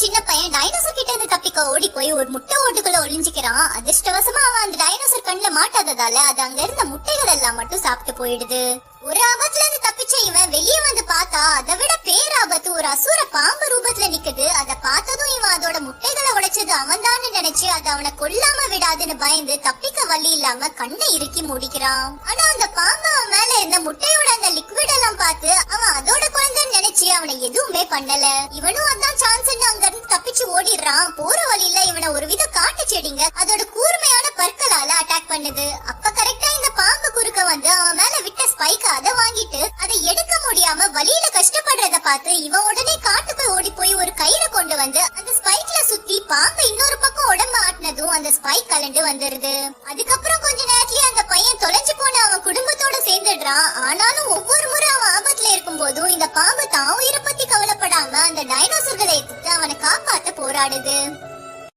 சின்ன பையன் டைனோசர் கிட்ட இருந்து தப்பிக்க ஓடி போய் ஒரு முட்டை ஓட்டுக்குள்ள ஒளிஞ்சுக்கிறான் அதிர்ஷ்டவசமா அவன் அந்த டைனோசர் கண்ணுல மாட்டாததால அது அங்க இருந்த முட்டைகள் எல்லாம் மட்டும் சாப்பிட்டு போயிடுது. ஒரு ஆபத்துல இருந்து தப்பிச்ச இவன் வெளியே வந்து பார்த்தா அதை விட பேராபத்து ஒரு அசுர பாம்பு ரூபத்துல நிக்குது. அதை பார்த்ததும் இவன் அதோட முட்டைகளை உடைச்சது அவன்தான்னு நினைச்சு அதை அவனை கொல்லாம விடாதுன்னு பயந்து தப்பிக்க வழி இல்லாம கண்ணை இறுக்கி மூடிக்கிறான். ஆனா அந்த பாம்பு அவன் மேல இருந்த முட்டையோட அந்த லிக்விட் எல்லாம் பார்த்து அவன் அதோட அவனை எதுவுமே பண்ணல. இவனும் அதான் சான்ஸ் அங்க இருந்து தப்பிச்சு ஓடிடுறான். போற வழியில இவனை ஒரு வித காட்டு செடிங்க அதோட கூர்மையான பற்களால அட்டாக் பண்ணுது. அப்ப கரெக்டா இந்த பாம்பு குறுக்க வந்து அவன் மேல விட்ட ஸ்பைக் அதை வாங்கிட்டு அதை எடுக்க முடியாம வழியில கஷ்டப்படுறத பார்த்து இவன் உடனே காட்டுக்கு ஓடி போய் ஒரு கயிறு கொண்டு வந்து அந்த ஸ்பைக்ல சுத்தி பாம்பு இன்னொரு பக்கம் உடம்பு ஆட்டினதும் அந்த ஸ்பைக் கலண்டு வந்துருது. அதுக்கப்புறம் கொஞ்ச நேரம் குடும்பத்தோட ஆனாலும் ஒவ்வொரு முறை அவன் ஆபத்துல இருக்கும் போதும் இந்த பாம்பு தான் உயிரை பத்தி கவலைப்படாம அந்த டைனோசர்களை எதிர்த்து அவனை காப்பாத்த போராடுது.